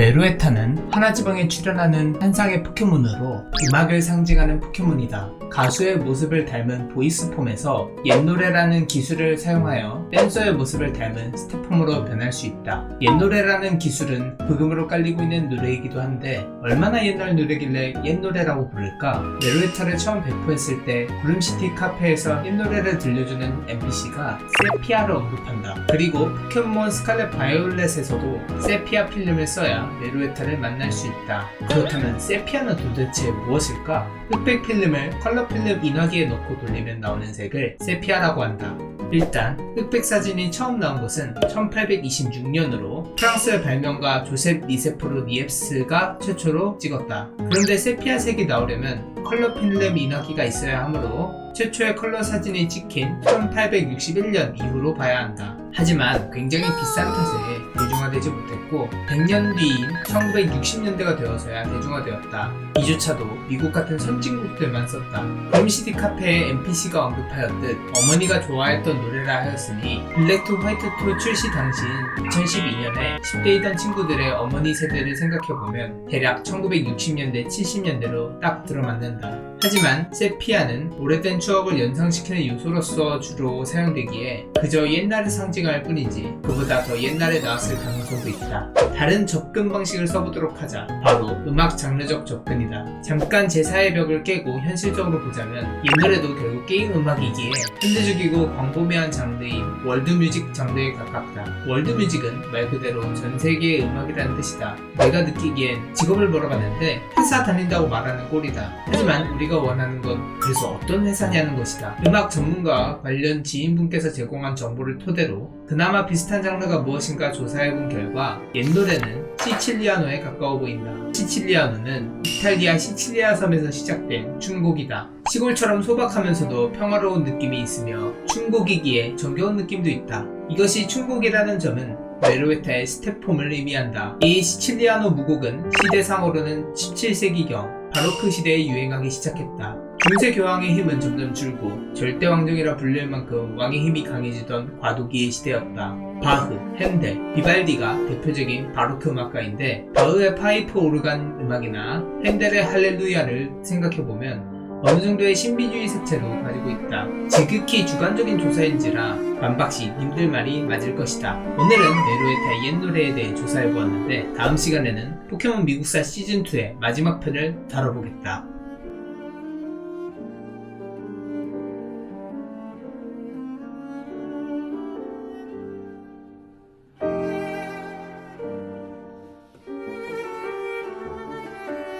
메루에타는 하나지방에 출연하는 한상의 포켓몬으로 음악을 상징하는 포켓몬이다. 가수의 모습을 닮은 보이스폼에서 옛노래라는 기술을 사용하여 댄서의 모습을 닮은 스태폼으로 변할 수 있다. 옛노래라는 기술은 부금으로 깔리고 있는 노래이기도 한데 얼마나 옛날 노래길래 옛노래라고 부를까? 메루에타를 처음 배포했을 때 구름시티 카페에서 옛노래를 들려주는 NPC가 세피아를 언급한다. 그리고 포켓몬 스칼렛 바이올렛에서도 세피아 필름을 써야 메루에타를 만날 수 있다. 그렇다면 세피아는 도대체 무엇일까? 흑백 필름을 컬러 필름 인화기에 넣고 돌리면 나오는 색을 세피아라고 한다. 일단 흑백 사진이 처음 나온 것은 1826년으로 프랑스 발명가 조셉 리세포르 니엡스가 최초로 찍었다. 그런데 세피아 색이 나오려면 컬러 필름 인화기가 있어야 하므로 최초의 컬러 사진이 찍힌 1861년 이후로 봐야 한다. 하지만 굉장히 비싼 탓에 대중화되지 못했고 100년 뒤인 1960년대가 되어서야 대중화되었다. 이조차도 미국 같은 선진국들만 썼다. 홈시티 카페에 NPC가 언급하였듯 어머니가 좋아했던 노래라 하였으니 블랙 투 화이트 투 출시 당시인 2012년에 10대이던 친구들의 어머니 세대를 생각해보면 대략 1960년대 70년대로 딱 들어맞는다. 하지만 세피아는 오래된 추억을 연상시키는 요소로서 주로 사용되기에 그저 옛날을 상징 할 뿐이지 그보다 더 옛날에 나왔을 가능성도 있다. 다른 접근 방식을 써보도록 하자. 바로 음악 장르적 접근이다. 잠깐 제4의 벽을 깨고 현실적으로 보자면 옛날에도 결국 게임 음악이기에 현대적이고 광범위한 장르인 월드뮤직 장르에 가깝다. 월드뮤직은 말 그대로 전 세계의 음악이라는 뜻이다. 내가 느끼기엔 직업을 물어봤는데 회사 다닌다고 말하는 꼴이다. 하지만 우리가 원하는 건 그래서 어떤 회사냐는 것이다. 음악 전문가와 관련 지인분께서 제공한 정보를 토대로 그나마 비슷한 장르가 무엇인가 조사해본 결과 옛노래는 시칠리아노에 가까워 보인다. 시칠리아노는 이탈리아 시칠리아 섬에서 시작된 춤곡이다. 시골처럼 소박하면서도 평화로운 느낌이 있으며 춤곡이기에 정겨운 느낌도 있다. 이것이 춤곡이라는 점은 메로에타의 스텝폼을 의미한다. 이 시칠리아노 무곡은 시대상으로는 17세기경 바로크 시대에 유행하기 시작했다. 중세 교황의 힘은 점점 줄고 절대 왕정이라 불릴 만큼 왕의 힘이 강해지던 과도기의 시대였다. 바흐, 핸델, 비발디가 대표적인 바로크 음악가인데 바흐의 파이프 오르간 음악이나 핸델의 할렐루야를 생각해보면 어느 정도의 신비주의 색채도 가지고 있다. 지극히 주관적인 조사인지라 만박씨 님들 말이 맞을 것이다. 오늘은 메로에타의 옛 노래에 대해 조사해보았는데 다음 시간에는 포켓몬 미국사 시즌2의 마지막 편을 다뤄보겠다.